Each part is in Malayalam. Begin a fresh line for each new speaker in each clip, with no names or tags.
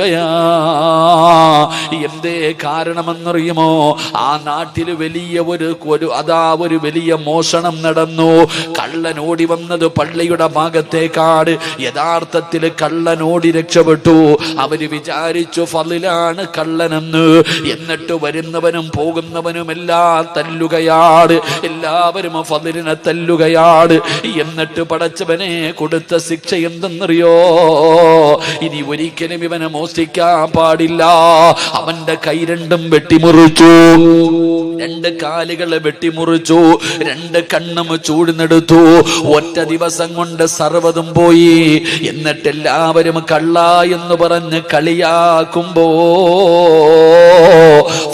യാ എന്തേ കാരണമെന്നറിയുമോ? ആ നാട്ടിൽ വലിയ ഒരു ഒരു അതാ ഒരു വലിയ മോഷണം നടന്നു. കള്ളൻ ഓടി വന്നത് പള്ളിയുടെ ഭാഗത്തേക്കാട് യഥാർത്ഥത്തിൽ കള്ളൻ ഓടി രക്ഷപ്പെട്ടു. അവർ വിചാരിച്ചു ഫലിലാണ് കള്ളനെന്ന്. എന്നിട്ട് വരുന്നവനും പോകുന്നവനും എല്ലാം തല്ലുകയാണ്. എല്ലാവരും ഫലിനെ തല്ലുകയാണ്. എന്നിട്ട് പടച്ചവനെ കൊടുത്ത ശിക്ഷ എന്തെന്നറിയോ? ഇനി ഒരിക്കലും ഇവനെ മോഷ്ടിക്കാൻ പാടില്ല. അവന്റെ കൈ രണ്ടും വെട്ടിമുറിച്ചു. രണ്ട് കാലുകളെ വെട്ടിമുറിച്ചു. രണ്ട് കണ്ണും ചൂടുന്നെടുത്തു ഒറ്റ ദിവസം കൊണ്ട് സർവതും പോയി. എന്നിട്ട് എല്ലാവരും കള്ള എന്ന് പറഞ്ഞ് കളിയാക്കുമ്പോ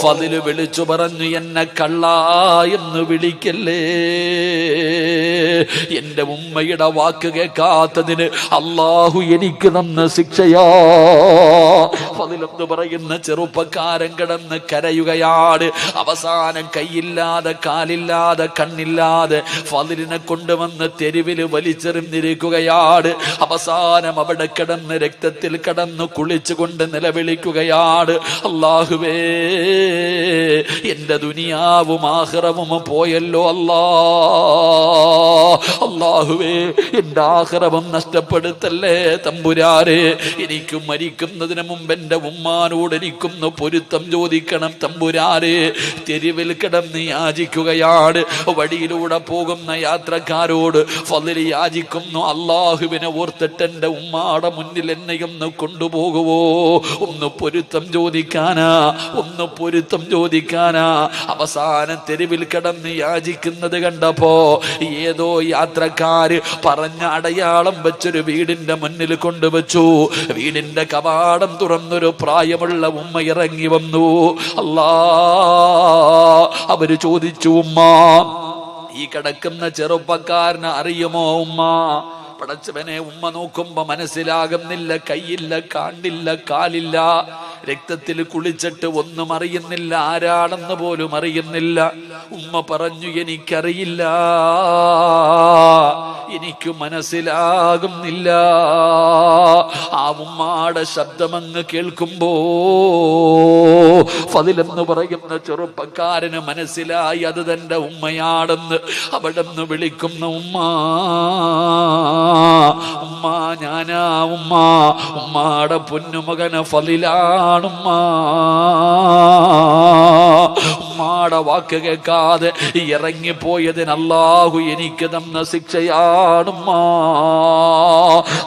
ഫതിൽ വിളിച്ചു പറഞ്ഞു എന്നെ കള്ള എന്ന് വിളിക്കല്ലേ? എന്റെ ഉമ്മയുടെ വാക്ക് കേൾക്കാത്തതിന് അള്ളാഹു എനിക്ക് തന്ന ശിക്ഷയാ. ഫതിലെന്ന് പറയുന്ന ചെറുപ്പക്കാരൻ കിടന്ന് കരയുകയാണ്. അവസാനം കൈയില്ലാതെ കാലില്ലാതെ കണ്ണില്ലാതെ ഫതിലിനെ കൊണ്ടുവന്ന് തെരുവിൽ വലിച്ചെറിഞ്ഞിരിക്കുകയാണ്. അവസാനം അവിടെ കിടന്ന് രക്തത്തിൽ കടന്ന് കുളിച്ചുകൊണ്ട് നിലവിളിക്കുകയാണ്. അള്ളാഹുവേ എന്റെ ദുനിയാവും ആഹ്റവും പോയല്ലോ അല്ലാ. അള്ളാഹുവേ എന്റെ ആഹ്റവും നഷ്ടപ്പെടുത്തല്ലേ തമ്പുരാരെ എനിക്ക് മരിക്കുന്നതിന് മുമ്പ് എന്റെ ഉമ്മാനോട് എനിക്കൊന്ന് പൊരുത്തം ചോദിക്കണം തമ്പുരാരെ തെരുവിൽ കിടന്ന് യാചിക്കുകയാണ്. വഴിയിലൂടെ പോകുന്ന യാത്രക്കാരോട് ഫതിൽ യാചിക്കുന്നു. അള്ളാഹുവിനെ ഓർത്തിട്ട് എന്റെ ഉമ്മാടെ മുന്നിൽ എന്നെ ഒന്ന് കൊണ്ടുപോകുവോ? ഒന്ന് പൊരുത്തം ചോദിക്കാനാ? ഒന്ന് പൊരുത്തം ചോദിക്കാനാ? അവസാനം തെരുവിൽ കിടന്ന് യാചിക്കുന്നത് കണ്ടപ്പോ ഏതോ യാത്രക്കാര് പറഞ്ഞ അടയാളം വെച്ചൊരു വീടിന്റെ മുന്നിൽ കൊണ്ടുവച്ചു. വീടിന്റെ കവാടം തുറന്നൊരു പ്രായമുള്ള ഉമ്മ ഇറങ്ങി വന്നു. അല്ലാ അവർ ചോദിച്ചു ഉമ്മ ഈ കിടക്കുന്ന ചെറുപ്പക്കാരന് അറിയുമോ ഉമ്മ? പടച്ചവനെ ഉമ്മ നോക്കുമ്പോ മനസ്സിലാകുന്നില്ല കൈയില്ല കാണില്ല കാലില്ല. രക്തത്തിൽ കുളിച്ചിട്ട് ഒന്നും അറിയുന്നില്ല. ആരാണെന്ന് പോലും അറിയുന്നില്ല. ഉമ്മ പറഞ്ഞു എനിക്കറിയില്ല. എനിക്ക് മനസ്സിലാകുന്നില്ല. ആ ഉമ്മാടെ ശബ്ദമങ്ങ് കേൾക്കുമ്പോ ഫതിലെന്ന് പറയുന്ന ചെറുപ്പക്കാരന് മനസ്സിലായി അത് തന്റെ ഉമ്മയാണെന്ന്. അവിടെ നിന്ന് വിളിക്കുന്ന ഉമ്മ ഉമ്മ ഞാനാ ഉമ്മ. ഉമ്മാടെ പൊന്നുമകന ഫലിലാണുമ്മ. ഉമ്മാടെ വാക്ക് കേൾക്കാതെ ഇറങ്ങിപ്പോയതിന് അല്ലാഹു എനിക്ക് തന്ന ശിക്ഷയാണ്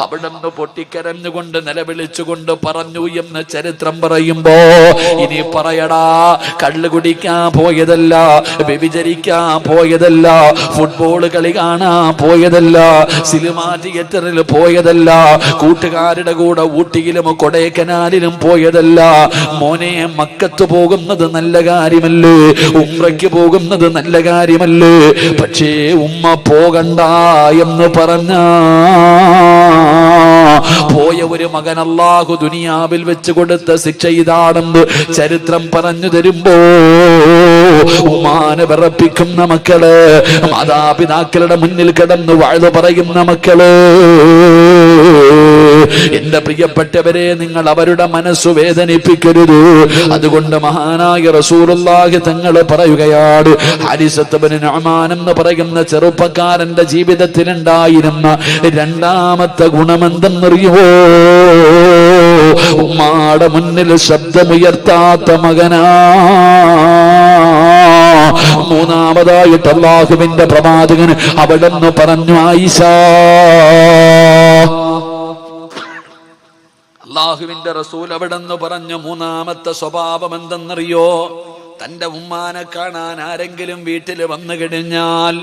അവിടെ നിന്ന് പൊട്ടിക്കരഞ്ഞുകൊണ്ട് നിലവിളിച്ചുകൊണ്ട് പറഞ്ഞു എന്ന് ചരിത്രം പറയുമ്പോ ഇനി പറയടാ കള്ളു കുടിക്കാൻ പോയതല്ല വ്യഭിചരിക്കാൻ പോയതല്ല ഫുട്ബോൾ കളി കാണാൻ പോയതല്ല സിനിമ തിയേറ്ററിൽ പോയതല്ല കൂട്ടുകാരുടെ കൂടെ ഊട്ടിയിലും കൊടൈക്കനാലിലും പോയതല്ല. മോനെ മക്കത്ത് പോകുന്നത് നല്ല കാര്യമല്ലേ? ഉമ്രയ്ക്ക് പോകുന്നത് നല്ല കാര്യമല്ലേ? പക്ഷേ ഉമ്മ പോകണ്ട എന്ന് പറഞ്ഞ പോയ ഒരു മകൻ അല്ലാഹു ദുനിയാവിൽ വെച്ച് കൊടുത്ത ശിക്ഷ ഇതാണെന്ന് ചരിത്രം പറഞ്ഞു തരുമ്പോ ഉമാന വിറപ്പിക്കുന്ന മക്കൾ മാതാപിതാക്കളുടെ മുന്നിൽ കിടന്ന് വാഴ്ന്നു പറയുന്ന മക്കൾ എന്റെ പ്രിയപ്പെട്ടവരെ നിങ്ങൾ അവരുടെ മനസ്സു വേദനിപ്പിക്കരുത്. അതുകൊണ്ട് മഹാനായ റസൂറുല്ലാഹി തങ്ങൾ പറയുകയാണ് ഹരിസത്തബന് എന്ന് പറയുന്ന ചെറുപ്പക്കാരന്റെ ജീവിതത്തിൽ ഉണ്ടായിരുന്ന രണ്ടാമത്തെ ഗുണമെന്തെന്നറിയുമോ ഉമ്മാടെ മുന്നിൽ ശബ്ദമുയർത്താത്ത മകനാ. മൂന്നാമതായിട്ട് അള്ളാഹുവിന്റെ പ്രവാചകൻ അവിടെ പറഞ്ഞു ആയിഷ അള്ളാഹുവിന്റെ റസൂൽ അവിടെ നിന്ന് പറഞ്ഞു മൂന്നാമത്തെ സ്വഭാവം എന്തെന്നറിയോ തന്റെ ഉമ്മാനെ കാണാൻ ആരെങ്കിലും വീട്ടിൽ വന്നു കഴിഞ്ഞാൽ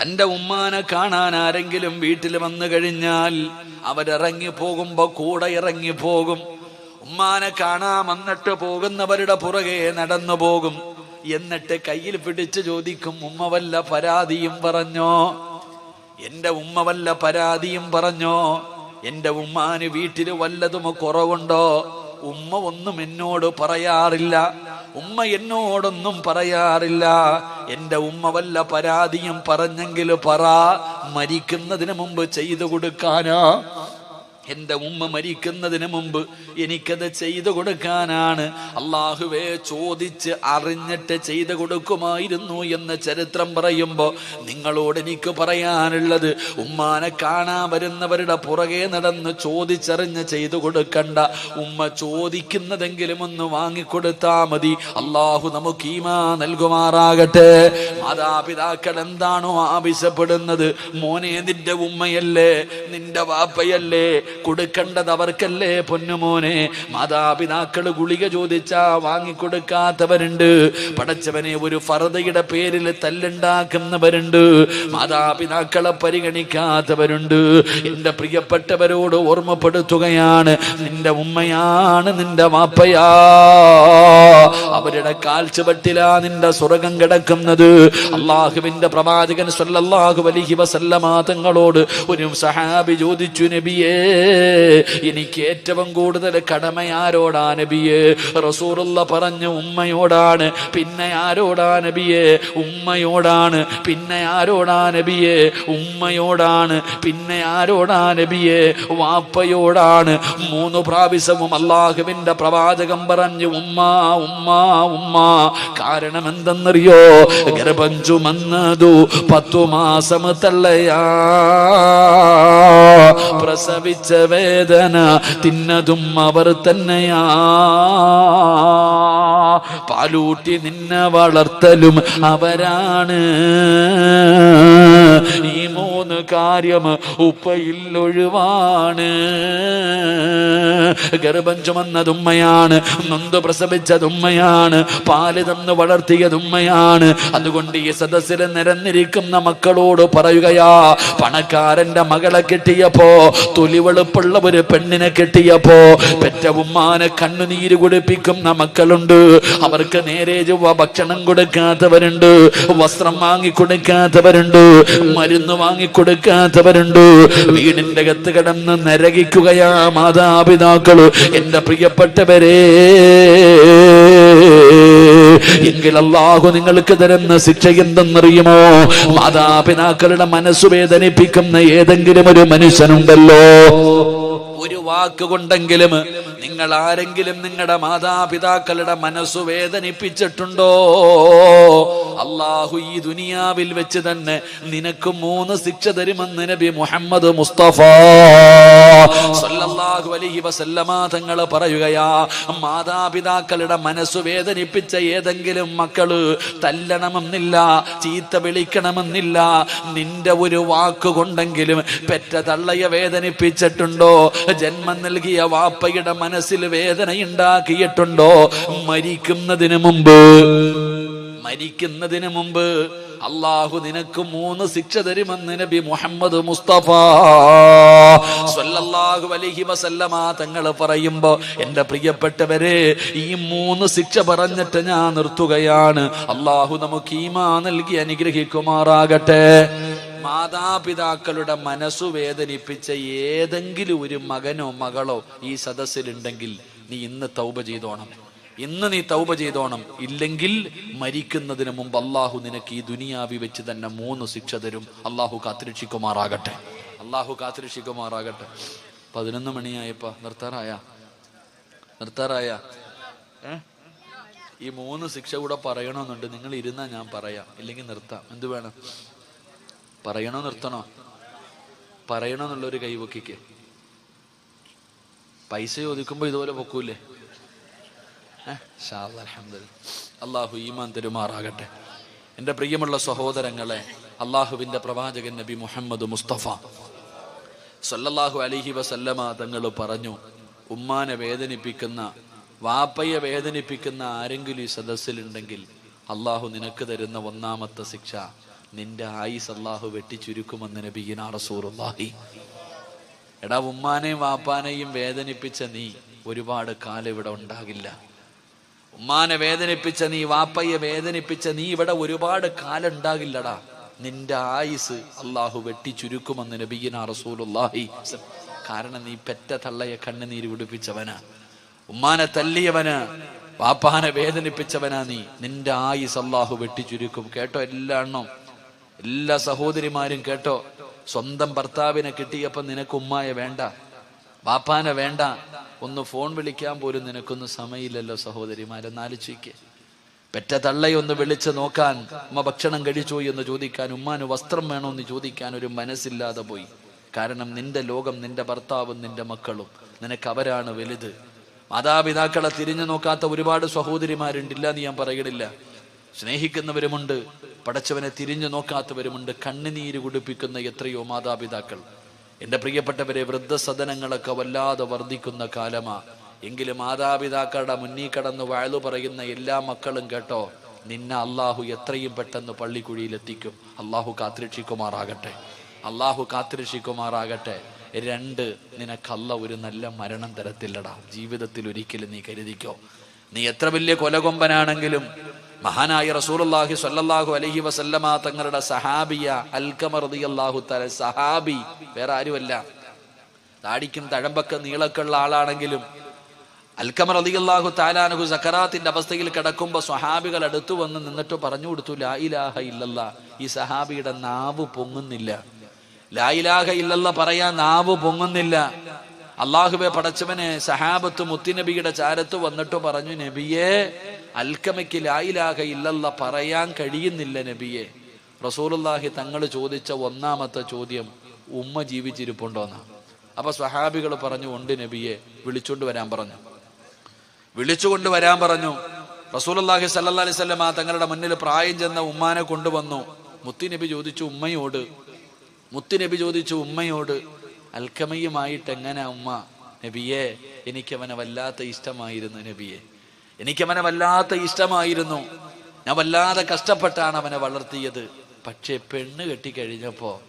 തന്റെ ഉമ്മാനെ കാണാൻ ആരെങ്കിലും വീട്ടിൽ വന്നു കഴിഞ്ഞാൽ അവരിറങ്ങി പോകുമ്പോ കൂടെ ഇറങ്ങി പോകും. ഉമ്മാനെ കാണാൻ വന്നിട്ട് പോകുന്നവരുടെ പുറകെ നടന്നു പോകും. എന്നിട്ട് കയ്യിൽ പിടിച്ച് ചോദിക്കും ഉമ്മ വല്ല പരാതിയും പറഞ്ഞോ? എന്റെ ഉമ്മ വല്ല പരാതിയും പറഞ്ഞോ? എന്റെ ഉമ്മാന് വീട്ടിൽ വല്ലതും കുറവുണ്ടോ? ഉമ്മ ഒന്നും എന്നോട് പറയാറില്ല. ഉമ്മ എന്നോടൊന്നും പറയാറില്ല. എന്റെ ഉമ്മ വല്ല പരാതിയും പറഞ്ഞെങ്കിൽ പറ. മരിക്കുന്നതിന് മുമ്പ് ചെയ്തു കൊടുക്കാനാ. എന്റെ ഉമ്മ മരിക്കുന്നതിന് മുമ്പ് എനിക്കത് ചെയ്തു കൊടുക്കാനാണ്. അള്ളാഹുവെ ചോദിച്ച് അറിഞ്ഞിട്ട് ചെയ്തു കൊടുക്കുമായിരുന്നു എന്ന് ചരിത്രം പറയുമ്പോൾ നിങ്ങളോട് എനിക്ക് പറയാനുള്ളത് ഉമ്മാനെ കാണാൻ വരുന്നവരുടെ പുറകെ നടന്ന് ചോദിച്ചറിഞ്ഞ് ചെയ്തു കൊടുക്കണ്ട. ഉമ്മ ചോദിക്കുന്നതെങ്കിലും ഒന്ന് വാങ്ങിക്കൊടുത്താ മതി. അള്ളാഹു നമുക്ക് ഈമാ നൽകുമാറാകട്ടെ. മാതാപിതാക്കൾ എന്താണോ ആവശ്യപ്പെടുന്നത്? മോനെ നിന്റെ ഉമ്മയല്ലേ? നിന്റെ വാപ്പയല്ലേ? കൊടുക്കേണ്ടത് അവർക്കല്ലേ പൊന്നുമോനെ? മാതാപിതാക്കൾ ഗുളിക ചോദിച്ചാ വാങ്ങിക്കൊടുക്കാത്തവരുണ്ട്. പടച്ചവനെ ഒരു ഫറതയുടെ പേരിൽ തല്ലുണ്ടാക്കുന്നവരുണ്ട്. മാതാപിതാക്കളെ പരിഗണിക്കാത്തവരുണ്ട്. എന്റെ പ്രിയപ്പെട്ടവരോട് ഓർമ്മപ്പെടുത്തുകയാണ് നിന്റെ ഉമ്മയാണ് നിന്റെ വാപ്പയാ. അവരുടെ കാൽച്ചുവട്ടിലാ നിന്റെ സ്വർഗം കിടക്കുന്നത്. അള്ളാഹുവിന്റെ പ്രവാചകൻ സല്ലല്ലാഹു അലൈഹി വസല്ലമ തങ്ങളോട് ഒരു സഹാബി ചോദിച്ചു നബിയേ എനിക്ക് ഏറ്റവും കൂടുതൽ കടമ ആരോടാ നബിയേ? റസൂറുള്ള പറഞ്ഞു ഉമ്മയോടാണ്. പിന്നെ ആരോടാ നബിയേ? ഉമ്മയോടാണ്. പിന്നെ ആരോടാ നബിയേ? ഉമ്മയോടാണ്. പിന്നെ ആരോടാ നബിയേ? വാപ്പയോടാണ്. മൂന്ന് പ്രാവശ്യവും അള്ളാഹുവിന്റെ പ്രവാചകം പറഞ്ഞു ഉമ്മ ഉമ്മ ഉമ്മ കാരണം എന്തെന്നറിയോ ഗർഭം ചുമന്നതു പത്തു മാസം തള്ളയാ. പ്രസവിച്ച വേദന തിന്നതും അവർ തന്നെയാ. പാലൂട്ടി നിന്നെ വളർത്തലും അവരാണ്. ഈ മൂന്ന് കാര്യം ഉപ്പയിൽ ഒഴിവാണ്. ഗർഭം ചുമന്നതുമ്മയാണ് നൊന്ത് പ്രസവിച്ചതുമ്മയാണ് പാൽ തന്ന് വളർത്തിയതുമ്മയാണ്. അതുകൊണ്ട് ഈ സദസ്സിൽ നിരന്നിരിക്കുന്ന മക്കളോട് പറയുകയാ പണക്കാരന്റെ മകളെ കെട്ടിയപ്പോ തൊലിവെളുപ്പുള്ള ഒരു പെണ്ണിനെ കെട്ടിയപ്പോ പെറ്റ ഉമ്മാനെ കണ്ണുനീര് കുടിപ്പിക്കുന്ന മക്കളുണ്ട്. അവർക്ക് നേരെ ചൊവ്വ ഭക്ഷണം കൊടുക്കാത്തവരുണ്ട് വസ്ത്രം വാങ്ങി കൊടുക്കാത്തവരുണ്ട് മരുന്ന് വാങ്ങി കൊടുക്കാത്തവരുണ്ട്. വീടിന്റെ അകത്ത് കിടന്ന് നരകിക്കുകയാ മാതാപിതാക്കൾ എന്റെ പ്രിയപ്പെട്ടവരെ എങ്കിൽ അള്ളാഹു നിങ്ങൾക്ക് തരുന്ന ശിക്ഷ എന്തെന്നറിയുമോ? മാതാപിതാക്കളുടെ മനസ്സ് വേദനിപ്പിക്കുന്ന ഏതെങ്കിലും ഒരു മനുഷ്യനുണ്ടല്ലോ. ഒരു വാക്ക് കൊണ്ടെങ്കിലും നിങ്ങൾ ആരെങ്കിലും നിങ്ങളുടെ മാതാപിതാക്കളുടെ മനസ്സു വേദനിപ്പിച്ചിട്ടുണ്ടോ? അള്ളാഹു ഈ ദുനിയാവിൽ വെച്ച് തന്നെ നിനക്ക് മൂന്ന് ശിക്ഷ തരുമെന്ന് നബി മുഹമ്മദ് മുസ്തഫ. അലൈഹി വസല്ലമ തങ്ങൾ പറയുകയാ മാതാപിതാക്കളുടെ മനസ്സു വേദനിപ്പിച്ച ഏതെങ്കിലും മക്കൾ തല്ലണമെന്നില്ല ചീത്ത വിളിക്കണമെന്നില്ല നിന്റെ ഒരു വാക്കുകൊണ്ടെങ്കിലും പെറ്റ തള്ളയെ വേദനിപ്പിച്ചിട്ടുണ്ടോ? ജന്മം നൽകിയ വാപ്പയുടെ മനസ്സിൽ വേദനയുണ്ടാക്കിയിട്ടുണ്ടോ? മരിക്കുന്നതിന് മുമ്പ്. മരിക്കുന്നതിന് മുമ്പ് അള്ളാഹു നിനക്ക് മൂന്ന് ശിക്ഷ തരുമെന്ന് നബി മുഹമ്മദ് മുസ്തഫ സല്ലല്ലാഹു അലൈഹി വസല്ലമ തങ്ങൾ പറയുമ്പോ എന്റെ പ്രിയപ്പെട്ടവരെ ഈ മൂന്ന് ശിക്ഷ പറഞ്ഞിട്ട് ഞാൻ നിർത്തുകയാണ്. അള്ളാഹു നമുക്ക് ഈമാ നൽകി അനുഗ്രഹിക്കുമാറാകട്ടെ. മാതാപിതാക്കളുടെ മനസ്സു വേദനിപ്പിച്ച ഏതെങ്കിലും ഒരു മകനോ മകളോ ഈ സദസ്സിലുണ്ടെങ്കിൽ നീ ഇന്ന് തൗബ ചെയ്തോണം. ഇന്ന് നീ തൗബ ചെയ്തോണം. ഇല്ലെങ്കിൽ മരിക്കുന്നതിന് മുമ്പ് അള്ളാഹു നിനക്ക് ഈ ദുനിയാവി വെച്ച് തന്നെ മൂന്ന് ശിക്ഷ തരും. അള്ളാഹു കാത്തിരക്ഷിക്കുമാറാകട്ടെ. അള്ളാഹു കാത്തിരക്ഷിക്കുമാറാകട്ടെ. പതിനൊന്ന് മണിയായപ്പ നിർത്താറായ? നിർത്താറായ? ഈ മൂന്ന് ശിക്ഷ കൂടെ പറയണമെന്നുണ്ട് നിങ്ങൾ ഇരുന്നാ ഞാൻ പറയാം. ഇല്ലെങ്കിൽ നിർത്താം. എന്ത് വേണം? പറയണോ നിർത്തണോ? പറയണോ എന്നുള്ളൊരു കൈവക്കിക്ക്. പൈസ ചോദിക്കുമ്പോ ഇതുപോലെ പൊക്കൂലേ അള്ളാഹു ഈമാൻ തെരുമാറാകട്ടെ. എന്റെ പ്രിയമുള്ള സഹോദരങ്ങളെ അള്ളാഹുവിന്റെ പ്രവാചകൻ നബി മുഹമ്മദ് മുസ്തഫ സല്ലല്ലാഹു അലിഹി വസല്ലമ തങ്ങൾ പറഞ്ഞു ഉമ്മാനെ വേദനിപ്പിക്കുന്ന വാപ്പയെ വേദനിപ്പിക്കുന്ന ആരെങ്കിലും ഈ സദസ്സിലുണ്ടെങ്കിൽ അള്ളാഹു നിനക്ക് തരുന്ന ഒന്നാമത്തെ ശിക്ഷ നിന്റെ ആയിസ് അള്ളാഹു വെട്ടിച്ചുരുക്കുമെന്ന് നബീന റസൂറുല്ലാഹി എടാ ഉമ്മാനെയും വാപ്പാനെയും വേദനിപ്പിച്ച നീ ഒരുപാട് കാലം ഇവിടെ ഉണ്ടാകില്ല. ഉമ്മാനെ വേദനിപ്പിച്ച നീ വാപ്പയെ വേദനിപ്പിച്ച നീ ഇവിടെ ഒരുപാട് കാലം ഉണ്ടാകില്ലടാ. നിന്റെ ആയുസ് അള്ളാഹു വെട്ടിച്ചുരുക്കുമെന്ന് നബീന റസൂലുല്ലാഹി കാരണം നീ പെറ്റ തള്ളയെ കണ്ണുനീര് പിടിപ്പിച്ചവനാ. ഉമ്മാനെ തല്ലിയവന് വാപ്പാനെ വേദനിപ്പിച്ചവനാ നീ. നിന്റെ ആയിസ് അള്ളാഹു വെട്ടിച്ചുരുക്കും. കേട്ടോ എല്ലാ എണ്ണം? എല്ലാ സഹോദരിമാരും കേട്ടോ സ്വന്തം ഭർത്താവിനെ കിട്ടിയപ്പോ നിനക്ക് ഉമ്മായ വേണ്ട വാപ്പാനെ വേണ്ട ഒന്ന് ഫോൺ വിളിക്കാൻ പോലും നിനക്കൊന്നും സമയമില്ലല്ലോ സഹോദരിമാരെന്ന് ആലോചിക്ക് പെറ്റ തള്ളയൊന്ന് വിളിച്ച് നോക്കാൻ ഉമ്മ ഭക്ഷണം കഴിച്ചു എന്ന് ചോദിക്കാൻ ഉമ്മാന് വസ്ത്രം വേണോ എന്ന് ചോദിക്കാൻ ഒരു മനസ്സില്ലാതെ പോയി. കാരണം നിന്റെ ലോകം നിന്റെ ഭർത്താവും നിന്റെ മക്കളും നിനക്ക് അവരാണ് വലുത്. മാതാപിതാക്കളെ തിരിഞ്ഞു നോക്കാത്ത ഒരുപാട് സഹോദരിമാരുണ്ടില്ല എന്ന് ഞാൻ പറയണില്ല. സ്നേഹിക്കുന്നവരുമുണ്ട് പടച്ചവനെ തിരിഞ്ഞു നോക്കാത്തവരുമുണ്ട് കണ്ണുനീര് കുടിപ്പിക്കുന്ന എത്രയോ മാതാപിതാക്കൾ. എന്റെ പ്രിയപ്പെട്ടവരെ വൃദ്ധസദനങ്ങളൊക്കെ വല്ലാതെ വർദ്ധിക്കുന്ന കാലമാ. എങ്കിലും മാതാപിതാക്കളുടെ മുന്നിൽ കടന്ന് വാഴ്ന്നു പറയുന്ന എല്ലാ മക്കളും കേട്ടോ നിന്നെ അള്ളാഹു എത്രയും പെട്ടെന്ന് പള്ളിക്കുഴിയിലെത്തിക്കും. അള്ളാഹു കാത്തിരക്ഷിക്കുമാറാകട്ടെ. അള്ളാഹു കാത്തിരക്ഷിക്കുമാറാകട്ടെ. രണ്ട് നിനക്കല്ല ഒരു നല്ല മരണം തരത്തില്ലടാ. ജീവിതത്തിൽ ഒരിക്കലും നീ കരുതിക്കോ. നീ എത്ര വലിയ കൊലകൊമ്പനാണെങ്കിലും മഹാനായ റസൂലുള്ളാഹി സ്വല്ലല്ലാഹു അലൈഹി വസല്ലമ തങ്ങളുടെ സഹാബിയ അൽക്കമർ റളിയല്ലാഹു തആല സഹാബി വേറെ ആരുമല്ല. താടിക്കും തഴമ്പൊക്കെ നീളക്കുള്ള ആളാണെങ്കിലും അൽക്കമർ റളിയല്ലാഹു താലാനുഹു സക്കറാത്തിന്റെ അവസ്ഥയിൽ കിടക്കുമ്പോൾ സ്വഹാബികൾ അടുത്തു വന്ന് നിന്നിട്ട് പറഞ്ഞു കൊടുത്തു ലായിലാഹ ഇല്ലല്ല. ഈ സഹാബിയുടെ നാവ് പൊങ്ങുന്നില്ല. ലായിലാഹ ഇല്ലല്ല പറയാൻ നാവ് പൊങ്ങുന്നില്ല. അള്ളാഹുബെ പടച്ചവനെ സഹാബത്ത് മുത്തിനബിയുടെ ചാരത്ത് വന്നിട്ട് പറഞ്ഞു നബിയെ അൽക്കമയ്ക്ക് ലായിലാക ഇല്ലല്ല പറയാൻ കഴിയുന്നില്ല നബിയെ. റസൂലുള്ളാഹി തങ്ങൾ ചോദിച്ച ഒന്നാമത്തെ ചോദ്യം ഉമ്മ ജീവിച്ചിരിപ്പുണ്ടോന്ന? അപ്പൊ സഹാബികൾ പറഞ്ഞു ഉണ്ട് നബിയെ. വിളിച്ചുകൊണ്ട് വരാൻ പറഞ്ഞു. വിളിച്ചുകൊണ്ട് വരാൻ പറഞ്ഞു. റസൂലുള്ളാഹി സല്ലല്ലാഹി അലൈഹി വസല്ലം തങ്ങളുടെ മുന്നിൽ പ്രായം ചെന്ന ഉമ്മാനെ കൊണ്ടുവന്നു. മുത്തിനബി ചോദിച്ചു ഉമ്മയോട്? മുത്തിനബി ചോദിച്ചു ഉമ്മയോട്. അൽക്കമയുമായിട്ട് എങ്ങനെ ഉമ്മ? നബിയെ എനിക്കവനെ വല്ലാത്ത ഇഷ്ടമായിരുന്നു നബിയെ. എനിക്കവനെ വല്ലാത്ത ഇഷ്ടമായിരുന്നു. ഞാൻ വല്ലാതെ കഷ്ടപ്പെട്ടാണ് അവനെ വളർത്തിയത്. പക്ഷേ പെണ്ണ് കെട്ടിക്കഴിഞ്ഞപ്പോ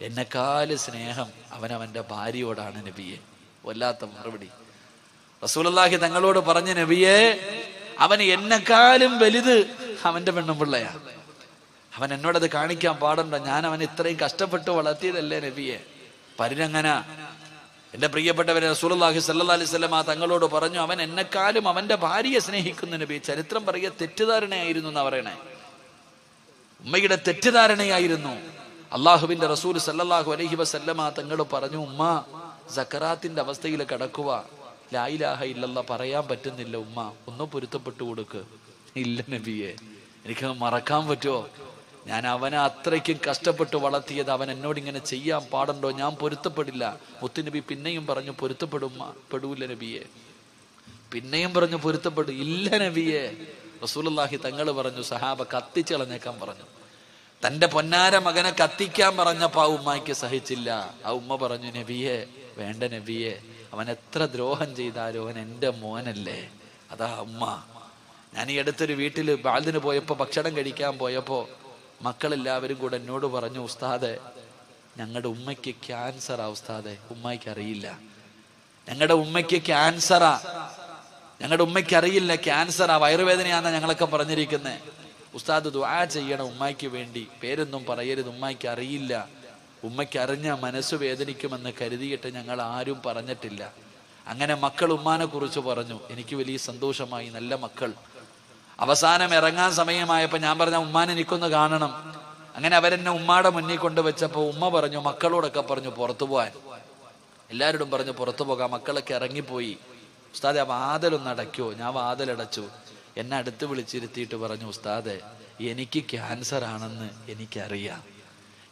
എന്നെക്കാൽ സ്നേഹം അവനവന്റെ ഭാര്യയോടാണ് നബിയെ. വല്ലാത്ത മറുപടി. റസൂലുള്ളാഹി തങ്ങളോട് പറഞ്ഞ നബിയെ അവൻ എന്നെക്കാലും വലുത് അവന്റെ പെണ്ണും പിള്ളയാണ് അവൻ എന്നോടത് കാണിക്കാൻ പാടണ്ട. ഞാൻ അവൻ ഇത്രയും കഷ്ടപ്പെട്ട് വളർത്തിയതല്ലേ നബിയെ. പരിരങ്ങന. എന്റെ പ്രിയപ്പെട്ടവരെ റസൂലുള്ളാഹി സല്ലി വസല്ലം തങ്ങളോട് പറഞ്ഞു അവൻ എന്നെക്കാളും അവന്റെ ഭാര്യയെ സ്നേഹിക്കുന്ന നബി. ചരിത്രം പറയുക തെറ്റിദ്ധാരണയായിരുന്നു എന്ന് പറയണേ. ഉമ്മയുടെ തെറ്റിദ്ധാരണയായിരുന്നു. അള്ളാഹുവിന്റെ റസൂൽ സല്ലല്ലാഹു അലഹി വസല്ലമ തങ്ങൾ പറഞ്ഞു ഉമ്മ സക്കറാത്തിന്റെ അവസ്ഥയിൽ കിടക്കുക. ലായിലാഹ ഇല്ലല്ല പറയാൻ പറ്റുന്നില്ല ഉമ്മ. ഒന്ന് പൊരുത്തപ്പെട്ടു കൊടുക്ക്. ഇല്ല നബിയെ എനിക്ക് മറക്കാൻ പറ്റുമോ? ഞാൻ അവനെ അത്രയ്ക്കും കഷ്ടപ്പെട്ട് വളർത്തിയത് അവൻ എന്നോട് ഇങ്ങനെ ചെയ്യാൻ പാടുണ്ടോ? ഞാൻ പൊരുത്തപ്പെടില്ല. മുത്തുനബി പിന്നെയും പറഞ്ഞു പൊരുത്തപ്പെടും പെടൂല നബിയെ. പിന്നെയും പറഞ്ഞു പൊരുത്തപ്പെടും. ഇല്ല നബിയെ. റസൂലുള്ളാഹി തങ്ങൾ പറഞ്ഞു സഹാബ കത്തിച്ചളഞ്ഞേക്കാൻ പറഞ്ഞു. തന്റെ പൊന്നാര മകനെ കത്തിക്കാൻ പറഞ്ഞപ്പോ ആ ഉമ്മായിക്ക് സഹിച്ചില്ല. ആ ഉമ്മ പറഞ്ഞു നബിയെ വേണ്ട നബിയെ. അവൻ എത്ര ദ്രോഹം ചെയ്താലും അവൻ എന്റെ മോനല്ലേ. അതാ ഉമ്മ. ഞാൻ ഈ അടുത്തൊരു വീട്ടിൽ ബാലിന് പോയപ്പോ ഭക്ഷണം കഴിക്കാൻ പോയപ്പോ മക്കളെല്ലാവരും കൂടെ എന്നോട് പറഞ്ഞു ഉസ്താദെ ഞങ്ങളുടെ ഉമ്മയ്ക്ക് ക്യാൻസറാ ഉസ്താദെ. ഉമ്മയ്ക്ക് അറിയില്ല ഞങ്ങളുടെ ഉമ്മയ്ക്ക് ക്യാൻസറാ. ഞങ്ങളുടെ ഉമ്മയ്ക്ക് അറിയില്ല ക്യാൻസറാ വയറുവേദനയാണെന്നാ ഞങ്ങളൊക്കെ പറഞ്ഞിരിക്കുന്നത് ഉസ്താദ് ദുആ ചെയ്യണം ഉമ്മായ്ക്ക് വേണ്ടി. പേരൊന്നും പറയരുത് ഉമ്മായ്ക്ക് അറിയില്ല ഉമ്മയ്ക്ക് അറിഞ്ഞ മനസ്സ് വേദനിക്കുമെന്ന് കരുതിയിട്ട് ഞങ്ങൾ ആരും പറഞ്ഞിട്ടില്ല. അങ്ങനെ മക്കൾ ഉമ്മാനെ കുറിച്ച് പറഞ്ഞു. എനിക്ക് വലിയ സന്തോഷമായി. നല്ല മക്കൾ. അവസാനം ഇറങ്ങാൻ സമയമായപ്പോൾ ഞാൻ പറഞ്ഞ ഉമ്മാനെ എനിക്കൊന്ന് കാണണം. അങ്ങനെ അവരെന്നെ ഉമ്മാടെ മുന്നിൽ കൊണ്ടുവച്ചപ്പോൾ ഉമ്മ പറഞ്ഞു മക്കളോടൊക്കെ പറഞ്ഞു പുറത്തു പോകാൻ എല്ലാവരോടും പറഞ്ഞു പുറത്തു പോകാം. മക്കളൊക്കെ ഇറങ്ങിപ്പോയി. ഉസ്താദെ ആ വാതിലൊന്ന് അടയ്ക്കോ. ഞാൻ വാതിലടച്ചു എന്നെ അടുത്ത് വിളിച്ചിരുത്തിയിട്ട് പറഞ്ഞു ഉസ്താദെ എനിക്ക് ക്യാൻസർ ആണെന്ന് എനിക്കറിയാം.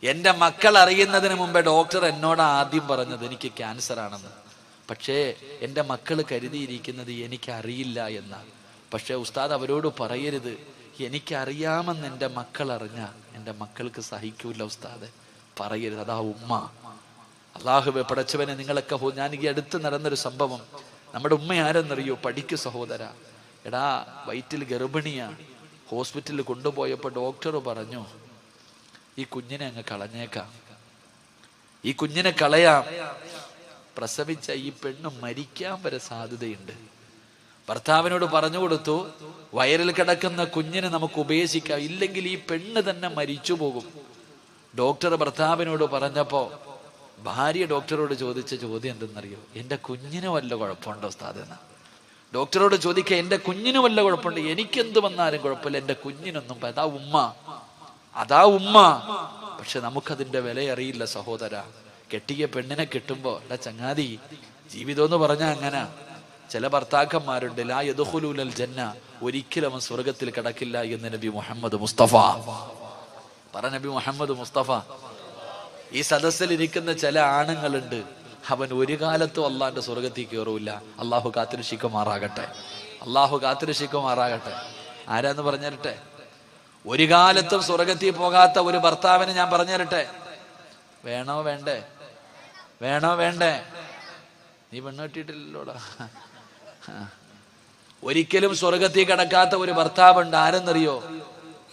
എന്റെ മക്കൾ അറിയുന്നതിന് മുമ്പേ ഡോക്ടർ എന്നോട് ആദ്യം പറഞ്ഞത് എനിക്ക് ക്യാൻസർ ആണെന്ന്. പക്ഷേ എന്റെ മക്കൾ കരുതിയിരിക്കുന്നത് എനിക്കറിയില്ല എന്നാണ് പക്ഷേ ഉസ്താദ് അവരോട് പറയരുത്. എനിക്കറിയാമെന്ന് എന്റെ മക്കൾ അറിഞ്ഞ. എന്റെ മക്കൾക്ക് സഹിക്കൂല ഉസ്താദ്. പറയരുത്. അതാ ഉമ്മ. അള്ളാഹുബെ പടച്ചവനെ നിങ്ങളൊക്കെ ഞാൻ ഈ അടുത്ത് നടന്നൊരു സംഭവം. നമ്മുടെ ഉമ്മ ആരെന്നറിയോ? പഠിക്കു സഹോദര. എടാ വയറ്റിൽ ഗർഭിണിയാ. ഹോസ്പിറ്റലിൽ കൊണ്ടുപോയപ്പോൾ ഡോക്ടർ പറഞ്ഞു ഈ കുഞ്ഞിനെ അങ്ങ് കളഞ്ഞേക്കാം. ഈ കുഞ്ഞിനെ കളയാം. പ്രസവിച്ച ഈ പെണ്ണ് മരിക്കാൻ വരെ സാധ്യതയുണ്ട്. ഭർത്താവിനോട് പറഞ്ഞു കൊടുത്തു വയറിൽ കിടക്കുന്ന കുഞ്ഞിനെ നമുക്ക് ഉപേക്ഷിക്കാം. ഇല്ലെങ്കിൽ ഈ പെണ്ണ് തന്നെ മരിച്ചു പോകും. ഡോക്ടർ ഭർത്താവിനോട് പറഞ്ഞപ്പോ ഭാര്യ ഡോക്ടറോട് ചോദിച്ച ചോദ്യം എന്തെന്നറിയോ? എന്റെ കുഞ്ഞിന് വല്ല കുഴപ്പമുണ്ടോ സ്ഥാതെന്ന് ഡോക്ടറോട് ചോദിക്കുക എന്റെ കുഞ്ഞിന് വല്ല കുഴപ്പമുണ്ട്? എനിക്കെന്ത് വന്നാലും കുഴപ്പമില്ല. എന്റെ കുഞ്ഞിനൊന്നും അതാ ഉമ്മ. അതാ ഉമ്മ. പക്ഷെ നമുക്കതിന്റെ വില അറിയില്ല സഹോദര. കെട്ടിയ പെണ്ണിനെ കിട്ടുമ്പോ എടാ ചങ്ങാതി ജീവിതം എന്ന് പറഞ്ഞാൽ അങ്ങനെ. ചില ഭർത്താക്കന്മാരുണ്ട് ലാ യദുഖുലൂലൽ ജന്ന ഒരിക്കലും അവൻ സ്വർഗത്തിൽ കിടക്കില്ല എന്ന് നബി മുഹമ്മദ് മുസ്തഫ. പറ നബി മുഹമ്മദ് മുസ്തഫ ഈ സദസ്സിൽ ഇരിക്കുന്ന ചില ആണുങ്ങളുണ്ട് അവൻ ഒരു കാലത്തും അള്ളാന്റെ സ്വർഗത്തിൽ കയറൂല അള്ളാഹു കാത്തിരക്ഷിക്കുമാറാകട്ടെ. അള്ളാഹു കാത്തിരക്ഷിക്കുമാറാകട്ടെ. ആരാന്ന് പറഞ്ഞിരട്ടെ? ഒരു കാലത്തും സ്വർഗത്തിൽ പോകാത്ത ഒരു ഭർത്താവിന് ഞാൻ പറഞ്ഞിരട്ടെ? വേണോ വേണ്ടേ? വേണോ വേണ്ടേ? നീ പെണ്ണു കെട്ടിയിട്ടില്ലല്ലോടാ. ഒരിക്കലും സ്വർഗത്തിൽ കിടക്കാത്ത ഒരു ഭർത്താവുണ്ട്. ആരെന്നറിയോ?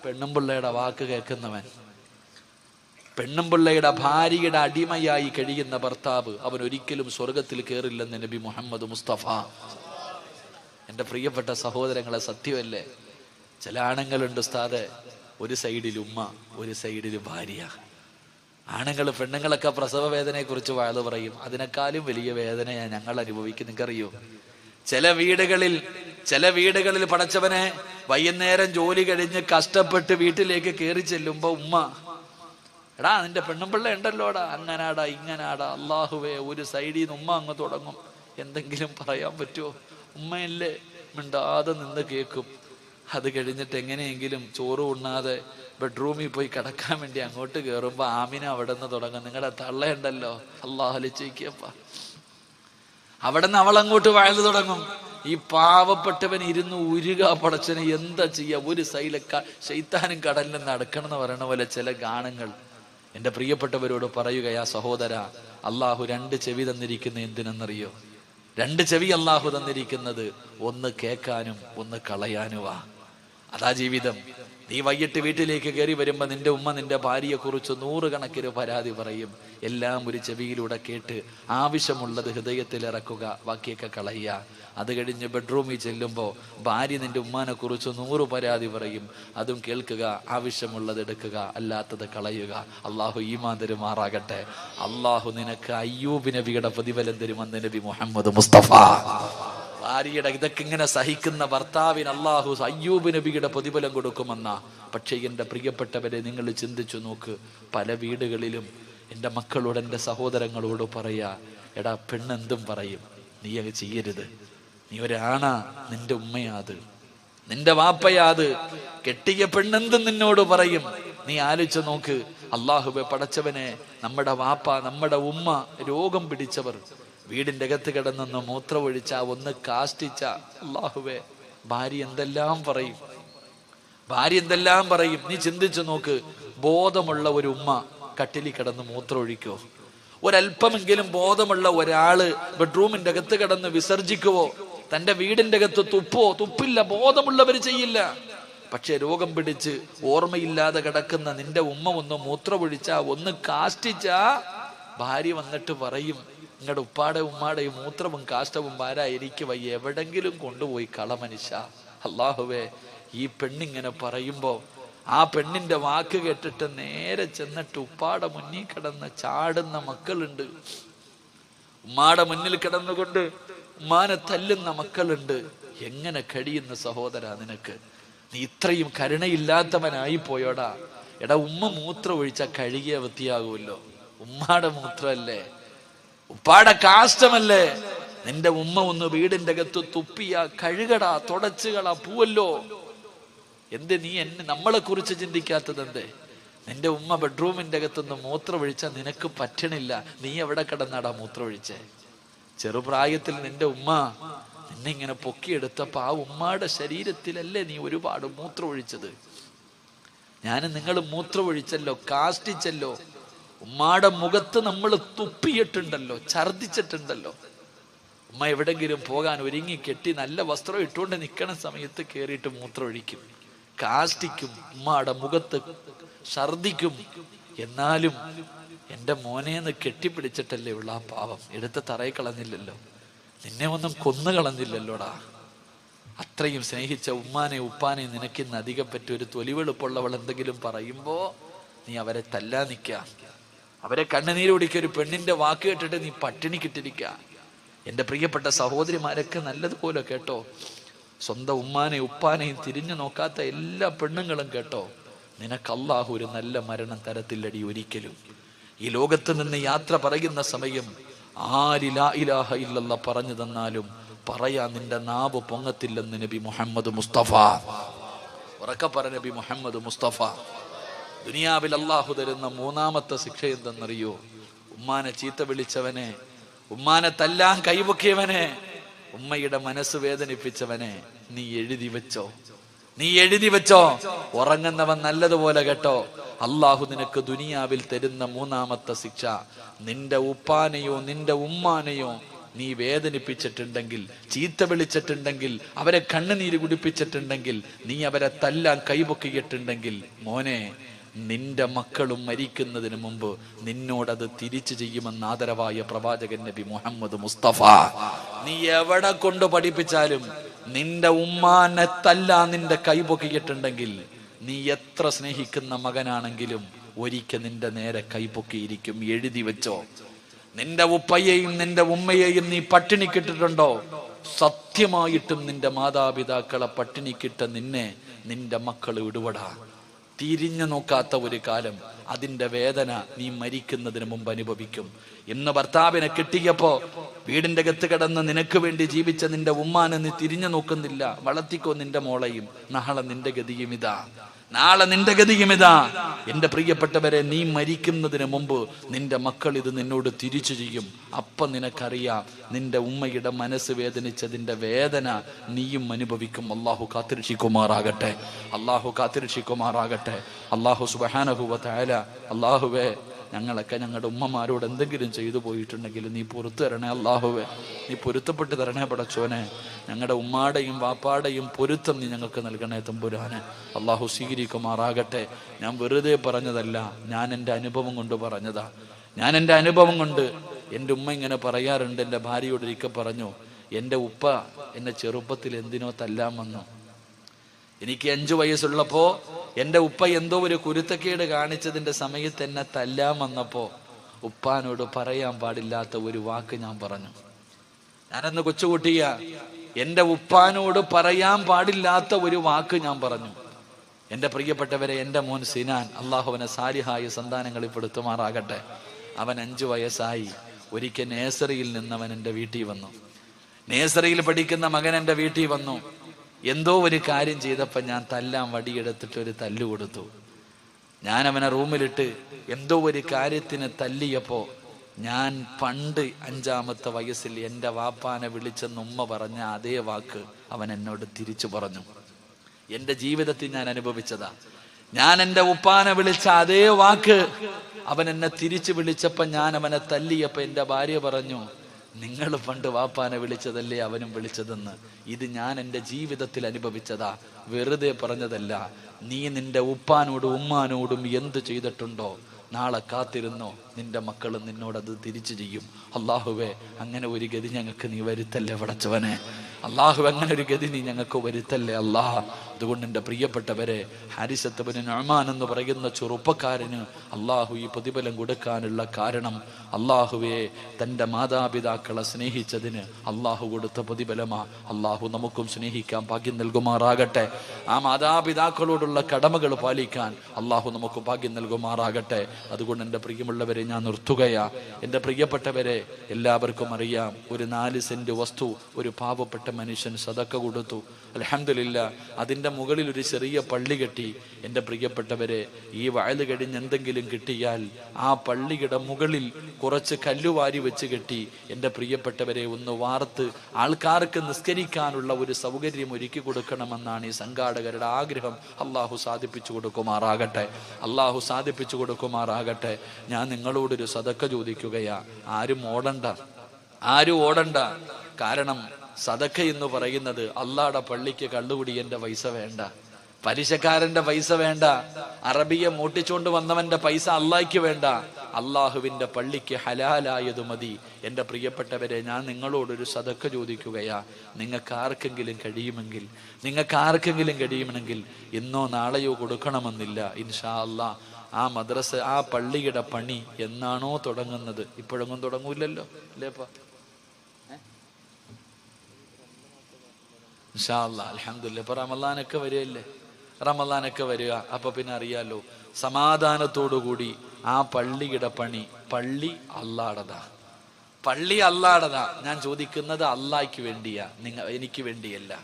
പെണ്ണും പിള്ളയുടെ വാക്ക് കേൾക്കുന്നവൻ. പെണ്ണും പിള്ളയുടെ ഭാര്യയുടെ അടിമയായി കഴിയുന്ന ഭർത്താവ് അവൻ ഒരിക്കലും സ്വർഗത്തിൽ കയറില്ലെന്ന് നബി മുഹമ്മദ് മുസ്തഫ. എന്റെ പ്രിയപ്പെട്ട സഹോദരങ്ങളെ സത്യമല്ലേ? ചില ആണുങ്ങളുണ്ട് ഉസ്താദെ ഒരു സൈഡിൽ ഉമ്മ ഒരു സൈഡിൽ ഭാര്യ. ആണുങ്ങൾ പെണ്ണുങ്ങളൊക്കെ പ്രസവ വേദനയെ കുറിച്ച് വാഴ പറയും. അതിനേക്കാളും വലിയ വേദനയാണ് ഞങ്ങൾ അനുഭവിക്കും നിങ്ങൾക്കറിയോ? ചില വീടുകളിൽ ചില വീടുകളിൽ പടച്ചവനെ വൈകുന്നേരം ജോലി കഴിഞ്ഞ് കഷ്ടപ്പെട്ട് വീട്ടിലേക്ക് കയറി ചെല്ലുമ്പോ ഉമ്മ എടാ നിന്റെ പെണ്ണുമ്പിള്ള ഉണ്ടല്ലോടാ അങ്ങനാടാ ഇങ്ങനാടാ അള്ളാഹുവേ ഒരു സൈഡിൽ നിന്ന് ഉമ്മ അങ്ങ് തുടങ്ങും. എന്തെങ്കിലും പറയാൻ പറ്റുമോ ഉമ്മയല്ലേ മിണ്ടാതെ നിന്ന് കേൾക്കും അത് കഴിഞ്ഞിട്ട് എങ്ങനെയെങ്കിലും ചോറ് ഉണ്ണാതെ ബെഡ്റൂമിൽ പോയി കിടക്കാൻ വേണ്ടി അങ്ങോട്ട് കയറുമ്പോ ആമിന അവിടെ നിന്ന് തുടങ്ങും. നിങ്ങളുടെ തള്ളയുണ്ടല്ലോ അള്ളാഹലിച്ചേക്കപ്പ അവിടെ നിന്ന് അവൾ അങ്ങോട്ട് വയൽ തുടങ്ങും. ഈ പാവപ്പെട്ടവൻ ഇരുന്ന് ഉരുക പടച്ചനെ എന്താ ചെയ്യാ? ഒരു സൈല ശൈത്താനും കടലിൽ നടക്കണം എന്ന് പറയണ പോലെ ചില ഗാനങ്ങൾ എന്റെ പ്രിയപ്പെട്ടവരോട് പറയുകയാ സഹോദര അള്ളാഹു രണ്ട് ചെവി തന്നിരിക്കുന്ന എന്തിനെന്നറിയോ? രണ്ട് ചെവി അള്ളാഹു തന്നിരിക്കുന്നത് ഒന്ന് കേൾക്കാനും ഒന്ന് കളയാനുവാ. അതാ ജീവിതം. നീ വൈകിട്ട് വീട്ടിലേക്ക് കയറി വരുമ്പോൾ നിന്റെ ഉമ്മ നിന്റെ ഭാര്യയെക്കുറിച്ച് നൂറുകണക്കിന് പരാതി പറയും. എല്ലാം ഒരു ചെവിയിലൂടെ കേട്ട് ആവശ്യമുള്ളത് ഹൃദയത്തിൽ ഇറക്കുക ബാക്കിയൊക്കെ കളയുക. അത് കഴിഞ്ഞ് ബെഡ്റൂമിൽ ചെല്ലുമ്പോൾ ഭാര്യ നിന്റെ ഉമ്മാനെ കുറിച്ച് നൂറ് പരാതി പറയും. അതും കേൾക്കുക ആവശ്യമുള്ളത് എടുക്കുക അല്ലാത്തത് കളയുക. അള്ളാഹു ഈമാൻ തരുമാറാകട്ടെ. അള്ളാഹു നിനക്ക് അയ്യൂബ് നബിയുടെ പ്രതിഫലം തരുമെന്ന് നബി മുഹമ്മദ് മുസ്തഫ. ഭാര്യയുടെ ഇതൊക്കെ ഇങ്ങനെ സഹിക്കുന്ന ഭർത്താവിന് അള്ളാഹു അയ്യൂബ് നബിയുടെ പ്രതിഫലം കൊടുക്കുമെന്ന. പക്ഷേ എന്റെ പ്രിയപ്പെട്ടവരെ നിങ്ങൾ ചിന്തിച്ചു നോക്ക് പല വീടുകളിലും എന്റെ മക്കളോട് എന്റെ സഹോദരങ്ങളോട് പറയാ എടാ പെണ്ണെന്തും പറയും നീ അത് ചെയ്യരുത്. നീ ഒരാണാ നിന്റെ ഉമ്മയാത്. നിന്റെ വാപ്പയാത്. കെട്ടിയ പെണ്ണെന്തും നിന്നോട് പറയും. നീ ആലോചിച്ച് നോക്ക് അള്ളാഹുബെ പടച്ചവനെ നമ്മുടെ വാപ്പ നമ്മുടെ ഉമ്മ രോഗം പിടിച്ചവർ വീടിന്റെ അകത്ത് കിടന്നൊന്ന് മൂത്രമൊഴിച്ച ഒന്ന് കാഷ്ടിച്ച. അള്ളാഹുവേ ഭാര്യ എന്തെല്ലാം പറയും? ഭാര്യ എന്തെല്ലാം പറയും? നീ ചിന്തിച്ചു നോക്ക്. ബോധമുള്ള ഒരു ഉമ്മ കട്ടിലിൽ കിടന്ന് മൂത്രമൊഴിക്കോ? ഒരല്പമെങ്കിലും ബോധമുള്ള ഒരാൾ ബെഡ്റൂമിന്റെ അകത്ത് കിടന്ന് വിസർജിക്കുവോ? തന്റെ വീടിന്റെ അകത്ത് തുപ്പോ? തുപ്പില്ല ബോധമുള്ളവർ ചെയ്യില്ല. പക്ഷെ രോഗം പിടിച്ച് ഓർമ്മയില്ലാതെ കിടക്കുന്ന നിന്റെ ഉമ്മ ഒന്ന് മൂത്രമൊഴിച്ച ഒന്ന് കാഷ്ടിച്ച ഭാര്യ വന്നിട്ട് പറയും നിങ്ങളുടെ ഉപ്പാടെ ഉമ്മാടെ മൂത്രവും കാഷ്ടവും വയ്യ എവിടെങ്കിലും കൊണ്ടുപോയി കള മനുഷ്യ. അള്ളാഹുവേ ഈ പെണ്ണിങ്ങനെ പറയുമ്പോ ആ പെണ്ണിന്റെ വാക്ക് കേട്ടിട്ട് നേരെ ചെന്നിട്ട് ഉപ്പാടെ മുന്നിൽ കിടന്ന് ചാടുന്ന മക്കളുണ്ട്. ഉമ്മാടെ മുന്നിൽ കിടന്നുകൊണ്ട് ഉമ്മാനെ തല്ലുന്ന മക്കളുണ്ട്. എങ്ങനെ കഴിയുന്ന സഹോദര നിനക്ക്? നീ ഇത്രയും കരുണയില്ലാത്തവനായി പോയോടാ. എടാ ഉമ്മ മൂത്രം ഒഴിച്ചാൽ കഴുകിയ വൃത്തിയാകുമല്ലോ. ഉമ്മാടെ മൂത്രമല്ലേ ഉപ്പാടെ കാഷ്ടമല്ലേ? നിന്റെ ഉമ്മ ഒന്ന് വീടിന്റെ അകത്ത് തുപ്പിയ കഴുകടാ തുടച്ചുകളാ പൂവല്ലോ. എന്ത് നീ എന്നെ നമ്മളെ കുറിച്ച് ചിന്തിക്കാത്തത് എന്തേ? നിന്റെ ഉമ്മ ബെഡ്റൂമിന്റെ അകത്തുനിന്ന് മൂത്രമൊഴിച്ച നിനക്ക് പറ്റണില്ല. നീ എവിടെ കിടന്നാടാ മൂത്രമൊഴിച്ചേ? ചെറുപ്രായത്തിൽ നിന്റെ ഉമ്മ നിന്നെ ഇങ്ങനെ പൊക്കിയെടുത്തപ്പോ ആ ഉമ്മയുടെ ശരീരത്തിലല്ലേ നീ ഒരുപാട് മൂത്രമൊഴിച്ചത്? ഞാൻ നിങ്ങൾ മൂത്രമൊഴിച്ചല്ലോ കാഷ്ടിച്ചല്ലോ. ഉമ്മാടെ മുഖത്ത് നമ്മൾ തുപ്പിയിട്ടുണ്ടല്ലോ ഛർദിച്ചിട്ടുണ്ടല്ലോ. ഉമ്മ എവിടെങ്കിലും പോകാൻ ഒരുങ്ങി കെട്ടി നല്ല വസ്ത്രം ഇട്ടുകൊണ്ട് നിൽക്കണ സമയത്ത് കയറിയിട്ട് മൂത്രമൊഴിക്കും കാഷ്ടിക്കും ഉമ്മാടെ മുഖത്ത് ഛർദിക്കും. എന്നാലും എന്റെ മോനെന്ന് കെട്ടിപ്പിടിച്ചിട്ടല്ലേ ഉള്ള ആ പാവം. എടുത്ത് തറയിൽ കളഞ്ഞില്ലല്ലോ. നിന്നെ ഒന്നും കൊന്നു കളഞ്ഞില്ലല്ലോടാ. അത്രയും സ്നേഹിച്ച ഉമ്മാനെ ഉപ്പാനെ നിനക്കിന്ന് അധികം പറ്റി തൊലിവെളുപ്പുള്ളവൾ എന്തെങ്കിലും പറയുമ്പോ നീ അവരെ തല്ലാ നിൽക്ക അവരെ കണ്ണുനീരൊടിക്ക ഒരു പെണ്ണിന്റെ വാക്ക് കേട്ടിട്ട് നീ പട്ടിണി കിട്ടിരിക്ക എന്റെ പ്രിയപ്പെട്ട സഹോദരിമാരൊക്കെ നല്ലതുപോലെ കേട്ടോ. സ്വന്തം ഉമ്മാനെയും ഉപ്പാനെയും തിരിഞ്ഞു നോക്കാത്ത എല്ലാ പെണ്ണുങ്ങളും കേട്ടോ. നിനക്ക് ഒരു നല്ല മരണം തരത്തില്ലടി ഒരിക്കലും. ഈ ലോകത്ത് നിന്ന് യാത്ര പറയുന്ന സമയം ആരിലാ ഇലാഹ ഇല്ലല്ല പറഞ്ഞു തന്നാലും പറയാൻ നിന്റെ നാവ് പൊങ്ങത്തില്ലെന്ന് നബി മുഹമ്മദ് മുസ്തഫ. ഉറക്കെ പറ നബി മുഹമ്മദ് മുസ്തഫ. ദുനിയാവിൽ അള്ളാഹു തരുന്ന മൂന്നാമത്തെ ശിക്ഷ എന്തെന്നറിയോ? ഉമ്മാനെ ചീത്ത വിളിച്ചവനെ ഉമ്മാനെ തല്ലാൻ കൈപൊക്കിയവനെ ഉമ്മയുടെ മനസ്സ് വേദനിപ്പിച്ചവനെ നീ എഴുതി വെച്ചോ? നീ എഴുതി വെച്ചോ? ഉറങ്ങുന്നവൻ നല്ലതുപോലെ കേട്ടോ. അള്ളാഹു നിനക്ക് ദുനിയാവിൽ തരുന്ന മൂന്നാമത്തെ ശിക്ഷ നിന്റെ ഉപ്പാനെയോ നിന്റെ ഉമ്മാനെയോ നീ വേദനിപ്പിച്ചിട്ടുണ്ടെങ്കിൽ ചീത്ത വിളിച്ചിട്ടുണ്ടെങ്കിൽ അവരെ കണ്ണുനീര് കുടിപ്പിച്ചിട്ടുണ്ടെങ്കിൽ നീ അവരെ തല്ലാൻ കൈപൊക്കിയിട്ടുണ്ടെങ്കിൽ മോനെ നിന്റെ മക്കളും മരിക്കുന്നതിന് മുമ്പ് നിന്നോടത് തിരിച്ചു ചെയ്യുമെന്ന് ആദരവായ പ്രവാചകൻ നബി മുഹമ്മദ് മുസ്തഫ. നീ എവിടെ കൊണ്ട് പഠിപ്പിച്ചാലും നിന്റെ ഉമ്മാനെ തല്ല നിന്റെ കൈപൊക്കിയിട്ടുണ്ടെങ്കിൽ നീ എത്ര സ്നേഹിക്കുന്ന മകനാണെങ്കിലും ഒരിക്കൽ നിന്റെ നേരെ കൈപൊക്കിയിരിക്കും. എഴുതി വെച്ചോ. നിന്റെ ഉപ്പയെയും നിന്റെ ഉമ്മയെയും നീ പട്ടിണിക്കിട്ടിട്ടുണ്ടോ സത്യമായിട്ടും നിന്റെ മാതാപിതാക്കളെ പട്ടിണിക്കിട്ട നിന്നെ നിന്റെ മക്കൾ ഇടുപടാ തിരിഞ്ഞു നോക്കാത്ത ഒരു കാലം അതിന്റെ വേദന നീ മരിക്കുന്നതിന് മുമ്പ് അനുഭവിക്കും. ഇന്ന് ഭർത്താവിനെ കിട്ടിയപ്പോ വീടിന്റെ അകത്ത് കിടന്ന് നിനക്ക് വേണ്ടി ജീവിച്ച നിന്റെ ഉമ്മാനെ നീ തിരിഞ്ഞു നോക്കുന്നില്ല. വളർത്തിക്കോ നിന്റെ മോളെയും. നാളെ നിന്റെ ഗതിയും ഇതാ. നാളെ നിന്റെ ഗതിയും ഇതാ. എന്റെ പ്രിയപ്പെട്ടവരെ നീ മരിക്കുന്നതിന് മുമ്പ് നിന്റെ മക്കൾ ഇത് നിന്നോട് തിരിച്ചു ചെയ്യും. അപ്പൊ നിനക്കറിയാം നിന്റെ ഉമ്മയുടെ മനസ്സ് വേദനിച്ചതിന്റെ വേദന നീയും അനുഭവിക്കും. അള്ളാഹു കാത്തിരക്ഷിക്കുമാറാകട്ടെ. അള്ളാഹു കാത്തിരക്ഷിക്കുമാറാകട്ടെ. അള്ളാഹു സുബഹാനഹുവ താല അള്ളാഹുവേ ഞങ്ങളൊക്കെ ഞങ്ങളുടെ ഉമ്മമാരോട് എന്തെങ്കിലും ചെയ്തു പോയിട്ടുണ്ടെങ്കിൽ നീ പുറത്തു തരണേ അള്ളാഹുവേ നീ പൊരുത്തപ്പെട്ട് തരണേ പടച്ചോനെ. ഞങ്ങളുടെ ഉമ്മാടെയും വാപ്പാടെയും പൊരുത്തം നീ ഞങ്ങൾക്ക് നൽകണേ തമ്പുരാന്. അള്ളാഹു സ്വീകരിക്കുമാറാകട്ടെ. ഞാൻ വെറുതെ പറഞ്ഞതല്ല ഞാൻ എന്റെ അനുഭവം കൊണ്ട് പറഞ്ഞതാ. ഞാൻ എന്റെ അനുഭവം കൊണ്ട് എന്റെ ഉമ്മ ഇങ്ങനെ പറയാറുണ്ട് എന്റെ ഭാര്യയോട് ഇരിക്ക പറഞ്ഞു എന്റെ ഉപ്പ എന്നെ ചെറുപ്പത്തിൽ എന്തിനോ തല്ലാൻ വന്നു. എനിക്ക് അഞ്ചു വയസ്സുള്ളപ്പോ എന്റെ ഉപ്പ എന്തോ ഒരു കുരുത്തക്കേട് കാണിച്ചതിന്റെ സമയത്ത് എന്നെ തല്ലാൻ വന്നപ്പോൾ ഉപ്പാനോട് പറയാൻ പാടില്ലാത്ത ഒരു വാക്ക് ഞാൻ പറഞ്ഞു. ഞാനന്ന് കൊച്ചുകുട്ടിയ എന്റെ ഉപ്പാനോട് പറയാൻ പാടില്ലാത്ത ഒരു വാക്ക് ഞാൻ പറഞ്ഞു. എന്റെ പ്രിയപ്പെട്ടവരെ എന്റെ മോൻ സിനാൻ അള്ളാഹുവിനെ സാലിഹായ സന്താനങ്ങളിൽ പെടുത്തുമാറാകട്ടെ അവൻ അഞ്ചു വയസ്സായി. ഒരിക്കൽ നേസറിയിൽ നിന്നവൻ എന്റെ വീട്ടിൽ വന്നു. നേസറിയിൽ പഠിക്കുന്ന മകൻ എന്റെ വീട്ടിൽ വന്നു. എന്തോ ഒരു കാര്യം ചെയ്തപ്പോൾ ഞാൻ തല്ലാൻ വടിയെടുത്തിട്ട് ഒരു തല്ലു കൊടുത്തു. ഞാൻ അവനെ റൂമിലിട്ട് എന്തോ ഒരു കാര്യത്തിന് തല്ലിയപ്പോൾ ഞാൻ പണ്ട് അഞ്ചാമത്തെ വയസ്സിൽ എന്റെ വാപ്പാനെ വിളിച്ചെന്ന് ഉമ്മ പറഞ്ഞ അതേ വാക്ക് അവൻ എന്നോട് തിരിച്ചു പറഞ്ഞു. എന്റെ ജീവിതത്തിൽ ഞാൻ അനുഭവിച്ചതാ. ഞാൻ എന്റെ ഉപ്പാനെ വിളിച്ച അതേ വാക്ക് അവൻ എന്നെ തിരിച്ചു വിളിച്ചപ്പോൾ ഞാൻ അവനെ തല്ലിയപ്പോൾ എന്റെ ഭാര്യ പറഞ്ഞു നിങ്ങൾ പണ്ട് വാപ്പാനെ വിളിച്ചതല്ലേ അവനും വിളിച്ചതെന്ന്? ഇത് ഞാൻ എന്റെ ജീവിതത്തിൽ അനുഭവിച്ചതാ. വെറുതെ പറഞ്ഞതല്ല. നീ നിന്റെ ഉപ്പാനോടും ഉമ്മാനോടും എന്ത് ചെയ്തിട്ടുണ്ടോ? നാളെ കാത്തിരുന്നോ? നിന്റെ മക്കൾ നിന്നോടത് തിരിച്ചു ചെയ്യും. അള്ളാഹുവെ അങ്ങനെ ഒരു ഗതി ഞങ്ങൾക്ക് നീ വരുത്തല്ലേ പടച്ചവനെ അള്ളാഹു അങ്ങനെ ഒരു ഗതി നീ ഞങ്ങൾക്ക് വരുത്തല്ലേ അള്ളാഹ്? അതുകൊണ്ട് എന്റെ പ്രിയപ്പെട്ടവരെ ഹാരിസത്തബന് നഴ്മാൻ എന്ന് പറയുന്ന ചെറുപ്പക്കാരന് അള്ളാഹു ഈ പ്രതിഫലം കൊടുക്കാനുള്ള കാരണം അള്ളാഹുവെ തന്റെ മാതാപിതാക്കളെ സ്നേഹിച്ചതിന് അള്ളാഹു കൊടുത്ത പ്രതിഫലമാ. അള്ളാഹു നമുക്കും സ്നേഹിക്കാൻ ഭാഗ്യം നൽകുമാറാകട്ടെ. ആ മാതാപിതാക്കളോടുള്ള കടമകൾ പാലിക്കാൻ അള്ളാഹു നമുക്ക് ഭാഗ്യം നൽകുമാറാകട്ടെ. അതുകൊണ്ട് എന്റെ പ്രിയമുള്ളവരെ ഞാൻ നിർത്തുകയാ. എന്റെ പ്രിയപ്പെട്ടവരെ എല്ലാവർക്കും അറിയാം ഒരു നാല് സെന്റ് വസ്തു ഒരു പാവപ്പെട്ട മനുഷ്യൻ സതക്ക കൊടുത്തു. അലഹമില്ല അതിന്റെ മുകളിൽ ഒരു ചെറിയ പള്ളി കെട്ടി. എന്റെ പ്രിയപ്പെട്ടവരെ ഈ വയൽ കഴിഞ്ഞ് എന്തെങ്കിലും കിട്ടിയാൽ ആ പള്ളിയുടെ മുകളിൽ കുറച്ച് കല്ലുവാരി വെച്ച് കെട്ടി. എന്റെ പ്രിയപ്പെട്ടവരെ ഒന്ന് വാർത്ത് ആൾക്കാർക്ക് നിസ്കരിക്കാനുള്ള ഒരു സൗകര്യം ഒരുക്കി കൊടുക്കണമെന്നാണ് ഈ സംഘാടകരുടെ ആഗ്രഹം. അള്ളാഹു സാധിപ്പിച്ചു കൊടുക്കുമാറാകട്ടെ. അള്ളാഹു സാധിപ്പിച്ചു കൊടുക്കുമാറാകട്ടെ. ഞാൻ നിങ്ങളോടൊരു സതക്ക ചോദിക്കുകയാ. ആരും ഓടണ്ട. ആരും ഓടണ്ട. കാരണം സതക്ക എന്ന് പറയുന്നത് അള്ളാടെ പള്ളിക്ക് കള്ളുകുടിയന്റെ പൈസ വേണ്ട. പലിശക്കാരന്റെ പൈസ വേണ്ട. അറബിയെ മൂട്ടിച്ചുകൊണ്ട് വന്നവന്റെ പൈസ അള്ളാഹ്ക്ക് വേണ്ട. അള്ളാഹുവിന്റെ പള്ളിക്ക് ഹലാലായത് മതി. എന്റെ പ്രിയപ്പെട്ടവരെ ഞാൻ നിങ്ങളോടൊരു സതക്ക ചോദിക്കുകയാ. നിങ്ങൾക്ക് ആർക്കെങ്കിലും കഴിയുമെങ്കിൽ നിങ്ങൾക്ക് ആർക്കെങ്കിലും കഴിയുമെങ്കിൽ ഇന്നോ നാളെയോ കൊടുക്കണമെന്നില്ല. ഇൻഷാ അല്ലാ ആ മദ്രസ ആ പള്ളിയുടെ പണി എന്നാണോ തുടങ്ങുന്നത്? ഇപ്പോഴൊന്നും തുടങ്ങൂലല്ലോ അല്ലേപ്പാ അലഹമില്ല ഇപ്പൊ റമദാനൊക്കെ വരികയല്ലേ? റമദാനൊക്കെ വരിക. അപ്പൊ പിന്നെ അറിയാലോ സമാധാനത്തോടുകൂടി ആ പള്ളിയുടെ പണി പള്ളി അള്ളാടതാ. പള്ളി അല്ലാടതാ ഞാൻ ചോദിക്കുന്നത് അള്ളായ്ക്ക് വേണ്ടിയാ നിങ്ങ എനിക്ക് വേണ്ടിയല്ല.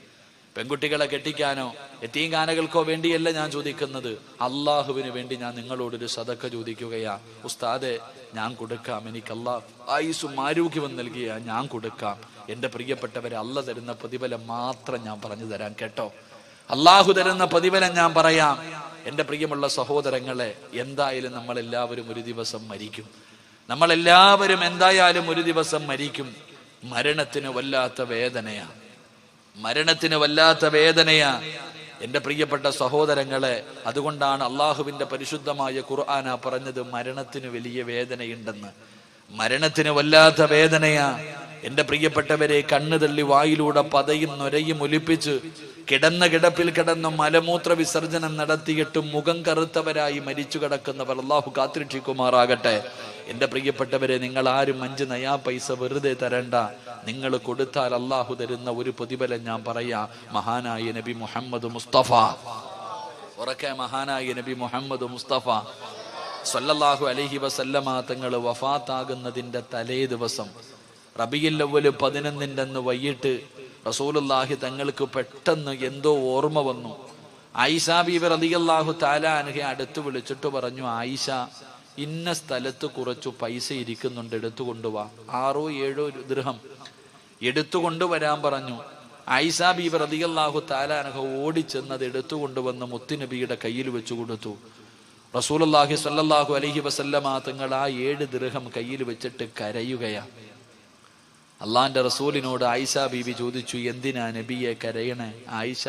പെൺകുട്ടികളെ കെട്ടിക്കാനോ എത്തീങ്കാനകൾക്കോ വേണ്ടിയല്ല ഞാൻ ചോദിക്കുന്നത്. അള്ളാഹുവിന് വേണ്ടി ഞാൻ നിങ്ങളോടൊരു സതക്ക ചോദിക്കുകയാ. ഉസ്താദെ ഞാൻ കൊടുക്കാം. എനിക്ക് അള്ളാഹ് ആയുസും ആരോഗ്യവും നൽകിയ ഞാൻ കൊടുക്കാം. എന്റെ പ്രിയപ്പെട്ടവരെ അല്ല തരുന്ന പ്രതിഫലം മാത്രം ഞാൻ പറഞ്ഞു തരാം കേട്ടോ. അള്ളാഹു തരുന്ന പ്രതിഫലം ഞാൻ പറയാം. എന്റെ പ്രിയമുള്ള സഹോദരങ്ങളെ എന്തായാലും നമ്മൾ എല്ലാവരും ഒരു ദിവസം മരിക്കും. നമ്മൾ എല്ലാവരും എന്തായാലും ഒരു ദിവസം മരിക്കും. മരണത്തിന് വല്ലാത്ത വേദനയാ. മരണത്തിന് വല്ലാത്ത വേദനയാ. എന്റെ പ്രിയപ്പെട്ട സഹോദരങ്ങളെ അതുകൊണ്ടാണ് അള്ളാഹുവിന്റെ പരിശുദ്ധമായ ഖുർആന പറഞ്ഞത് മരണത്തിന് വലിയ വേദനയുണ്ടെന്ന്. മരണത്തിന് വല്ലാത്ത വേദനയാ. എന്റെ പ്രിയപ്പെട്ടവരെ കണ്ണു തള്ളി വായിലൂടെ പതയും നൊരയും ഒലിപ്പിച്ച് കിടന്ന കിടപ്പിൽ കിടന്ന് മലമൂത്ര വിസർജനം നടത്തിയിട്ട് മുഖം കറുത്തവരായി മരിച്ചു കിടക്കുന്നവർ അള്ളാഹു കാത്തിരക്ഷിക്കുമാറാകട്ടെ. എന്റെ പ്രിയപ്പെട്ടവരെ നിങ്ങൾ ആരും അഞ്ച് നയാ പൈസ വെറുതെ തരണ്ട. നിങ്ങൾ കൊടുത്താൽ അള്ളാഹു തരുന്ന ഒരു പ്രതിഫലം ഞാൻ പറയാ. മഹാനായ നബി മുഹമ്മദ് മുസ്തഫ. ഉറക്കെ മഹാനായ നബി മുഹമ്മദ് മുസ്തഫ. സല്ലല്ലാഹു അലഹി വസല്ലമ തങ്ങൾ വഫാത്താകുന്നതിന്റെ തലേ ദിവസം റബിയിൽ അവൽ പതിനൊന്നിന്റെ അന്ന് വൈകിട്ട് റസൂലുള്ളാഹി തങ്ങൾക്ക് പെട്ടെന്ന് എന്തോ ഓർമ്മ വന്നു. ആയിഷ ബീബർ റളിയല്ലാഹു താലാനഹെ അടുത്ത് വിളിച്ചിട്ട് പറഞ്ഞു ആയിഷ ഇന്ന സ്ഥലത്ത് കുറച്ചു പൈസ ഇരിക്കുന്നുണ്ട് എടുത്തു കൊണ്ടുവാ ആറോ ഏഴോ ദൃഹം എടുത്തു കൊണ്ടുവരാൻ പറഞ്ഞു. ആയിഷ ബീബർ റളിയല്ലാഹു താലാനഹ ഓടിച്ചെന്നത് എടുത്തു കൊണ്ടുവന്ന് മുത്തുനബിയുടെ കയ്യിൽ വെച്ചു കൊടുത്തു. റസൂലുള്ളാഹി സല്ലാഹു അലഹി വസല്ലമാ തങ്ങൾ ആ ഏഴ് ദൃഹം കയ്യിൽ വെച്ചിട്ട് കരയുകയാണ് അള്ളാന്റെ റസൂലിനോട് ആയിഷ ബീബി ചോദിച്ചു എന്തിനാ നബിയെ കരയണേ? ആയിഷ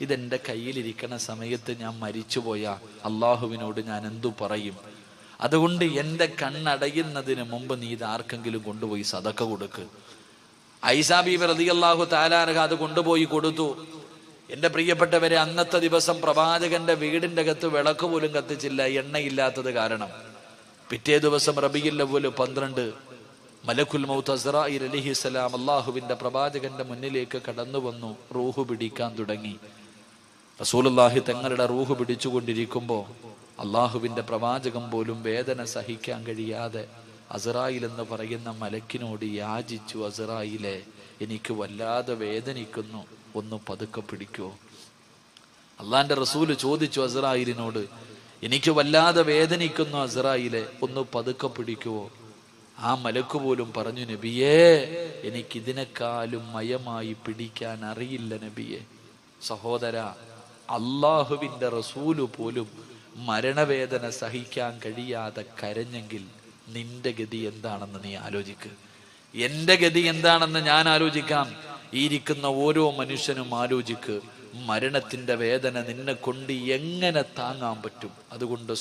ഇതെന്റെ കയ്യിലിരിക്കണ സമയത്ത് ഞാൻ മരിച്ചുപോയ. അള്ളാഹുവിനോട് ഞാൻ എന്തു പറയും? അതുകൊണ്ട് എന്റെ കണ്ണടയുന്നതിന് മുമ്പ് നീ ഇത് ആർക്കെങ്കിലും കൊണ്ടുപോയി സതക്ക കൊടുക്ക്. ഐസ ബീബി അള്ളാഹു താലാനക അത് കൊണ്ടുപോയി കൊടുത്തു. എന്റെ പ്രിയപ്പെട്ടവരെ അന്നത്തെ ദിവസം പ്രവാചകന്റെ വീടിന്റെ അകത്ത് വിളക്ക് പോലും കത്തിച്ചില്ല എണ്ണയില്ലാത്തത് കാരണം. പിറ്റേ ദിവസം റബിയിൽ പോലും പന്ത്രണ്ട് മലക്കുൽ മൗത്ത് അസ്രായിൽ അലിഹിസലാം അള്ളാഹുവിന്റെ പ്രവാചകന്റെ മുന്നിലേക്ക് കടന്നു വന്നു റൂഹു പിടിക്കാൻ തുടങ്ങി. റസൂലുള്ളാഹി തങ്ങളുടെ റൂഹ് പിടിച്ചുകൊണ്ടിരിക്കുമ്പോൾ അള്ളാഹുവിന്റെ പ്രവാചകം പോലും വേദന സഹിക്കാൻ കഴിയാതെ അസറായിൽ എന്ന് പറയുന്ന മലക്കിനോട് യാചിച്ചു അസറായിലെ എനിക്ക് വല്ലാതെ വേദനിക്കുന്നു ഒന്ന് പതുക്കെ പിടിക്കോ. അള്ളാന്റെ റസൂൽ ചോദിച്ചു അസറായിലിനോട് എനിക്ക് വല്ലാതെ വേദനിക്കുന്നു അസറായിലെ ഒന്ന് പതുക്കെ പിടിക്കുവോ? ആ മലക്ക് പോലും പറഞ്ഞു നബിയേ എനിക്കിതിനേക്കാളും മയമായി പിടിക്കാൻ അറിയില്ല നബിയെ. സഹോദര അള്ളാഹുവിന്റെ റസൂൽ പോലും മരണവേദന സഹിക്കാൻ കഴിയാതെ കരഞ്ഞെങ്കിൽ നിന്റെ ഗതി എന്താണെന്ന് നീ ആലോചിക്ക്. എന്റെ ഗതി എന്താണെന്ന് ഞാൻ ആലോചിക്കാം. ഈ ഇരിക്കുന്ന ഓരോ മനുഷ്യനും ആലോചിക്ക് മരണത്തിന്റെ വേദന നിന്നെ കൊണ്ട് എങ്ങനെ താങ്ങാൻ പറ്റും? അതുകൊണ്ട്